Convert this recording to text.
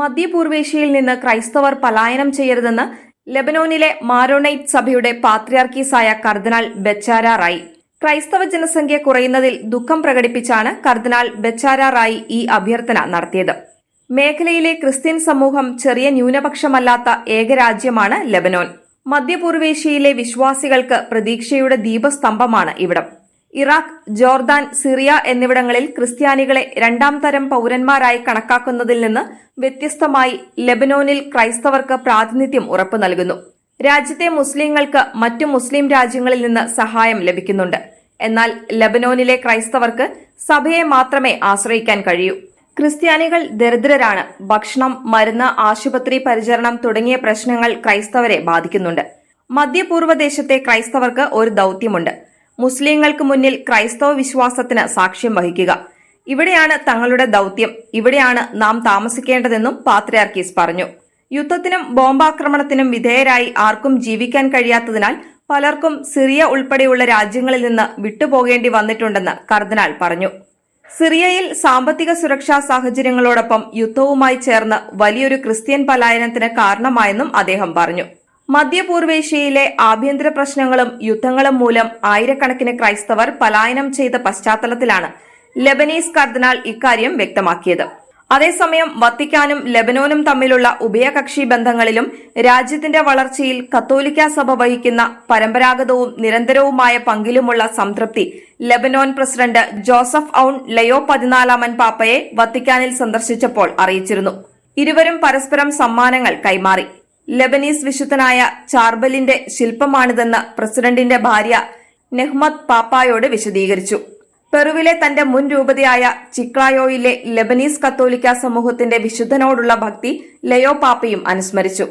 മധ്യപൂർവേഷ്യയിൽ നിന്ന് ക്രൈസ്തവർ പലായനം ചെയ്യരുതെന്ന് ലെബനോനിലെ മാരോണൈറ്റ് സഭയുടെ പാത്രിയാർക്കീസായ കർദിനാൾ ബെച്ചാര റായി ക്രൈസ്തവ ജനസംഖ്യ കുറയുന്നതിൽ ദുഃഖം പ്രകടിപ്പിച്ചാണ് കർദിനാൾ ബെച്ചാര റായി ഈ അഭ്യർത്ഥന നടത്തിയത്. മേഖലയിലെ ക്രിസ്ത്യൻ സമൂഹം ചെറിയ ന്യൂനപക്ഷമല്ലാത്ത ഏകരാജ്യമാണ് ലെബനോൻ. മധ്യപൂർവേഷ്യയിലെ വിശ്വാസികൾക്ക് പ്രതീക്ഷയുടെ ദീപസ്തംഭമാണ് ഇവിടം. ഇറാഖ് ജോർദാൻ സിറിയ എന്നിവിടങ്ങളിൽ ക്രിസ്ത്യാനികളെ രണ്ടാം തരം പൌരന്മാരായി കണക്കാക്കുന്നതിൽ നിന്ന് വ്യത്യസ്തമായി ലെബനോനിൽ ക്രൈസ്തവർക്ക് പ്രാതിനിധ്യം ഉറപ്പു നൽകുന്നു. രാജ്യത്തെ മുസ്ലിങ്ങൾക്ക് മറ്റു മുസ്ലിം രാജ്യങ്ങളിൽ നിന്ന് സഹായം ലഭിക്കുന്നുണ്ട്. എന്നാൽ ലെബനോനിലെ ക്രൈസ്തവർക്ക് സഭയെ മാത്രമേ ആശ്രയിക്കാൻ കഴിയൂ. ക്രിസ്ത്യാനികൾ ദരിദ്രരാണ്. ഭക്ഷണം മരുന്ന് ആശുപത്രി പരിചരണം തുടങ്ങിയ പ്രശ്നങ്ങൾ ക്രൈസ്തവരെ ബാധിക്കുന്നുണ്ട്. മധ്യപൂർവദേശത്തെ ക്രൈസ്തവർക്ക് ഒരു ദൗത്യമുണ്ട്. മുസ്ലിങ്ങൾക്ക് മുന്നിൽ ക്രൈസ്തവ വിശ്വാസത്തിന് സാക്ഷ്യം വഹിക്കുക. ഇവിടെയാണ് തങ്ങളുടെ ദൗത്യം. ഇവിടെയാണ് നാം താമസിക്കേണ്ടതെന്നും പാത്രിയാർക്കീസ് പറഞ്ഞു. യുദ്ധത്തിനും ബോംബാക്രമണത്തിനും വിധേയരായി ആർക്കും ജീവിക്കാൻ കഴിയാത്തതിനാൽ പലർക്കും സിറിയ ഉൾപ്പെടെയുള്ള രാജ്യങ്ങളിൽ നിന്ന് വിട്ടുപോകേണ്ടി വന്നിട്ടുണ്ടെന്ന് കർദിനാൾ പറഞ്ഞു. സിറിയയിൽ സാമ്പത്തിക സുരക്ഷാ സാഹചര്യങ്ങളോടൊപ്പം യുദ്ധവുമായി ചേർന്ന് വലിയൊരു ക്രിസ്ത്യൻ പലായനത്തിന് കാരണമായെന്നും അദ്ദേഹം പറഞ്ഞു. മധ്യപൂർവേഷ്യയിലെ ആഭ്യന്തര പ്രശ്നങ്ങളും യുദ്ധങ്ങളും മൂലം ആയിരക്കണക്കിന് ക്രൈസ്തവർ പലായനം ചെയ്ത പശ്ചാത്തലത്തിലാണ് ലെബനീസ് കർദിനാൾ ഇക്കാര്യം വ്യക്തമാക്കിയത്. അതേസമയം വത്തിക്കാനും ലെബനോനും തമ്മിലുള്ള ഉഭയകക്ഷി ബന്ധങ്ങളിലും രാജ്യത്തിന്റെ വളർച്ചയിൽ കത്തോലിക്ക സഭ വഹിക്കുന്ന പരമ്പരാഗതവും നിരന്തരവുമായ പങ്കിലുമുള്ള സംതൃപ്തി Lebanon president Joseph Aoun Leo പതിനാലാമൻ പാപ്പയെ വത്തിക്കാനിൽ സന്ദർശിച്ചപ്പോൾ അറിയിച്ചിരുന്നു. ഇരുവരും പരസ്പരം സമ്മാനങ്ങൾ കൈമാറി. ലെബനീസ് വിശുദ്ധനായ ചാർബലിന്റെ ശില്പമാണിതെന്ന് പ്രസിഡന്റിന്റെ ഭാര്യ നെഹ്മദ് പാപ്പായോട് വിശദീകരിച്ചു. പെറുവിലെ തന്റെ മുൻ രൂപതയായ ചിക്ലായോയിലെ ലെബനീസ് കത്തോലിക്ക സമൂഹത്തിന്റെ വിശുദ്ധനോടുള്ള ഭക്തി ലയോ പാപ്പയും അനുസ്മരിച്ചു.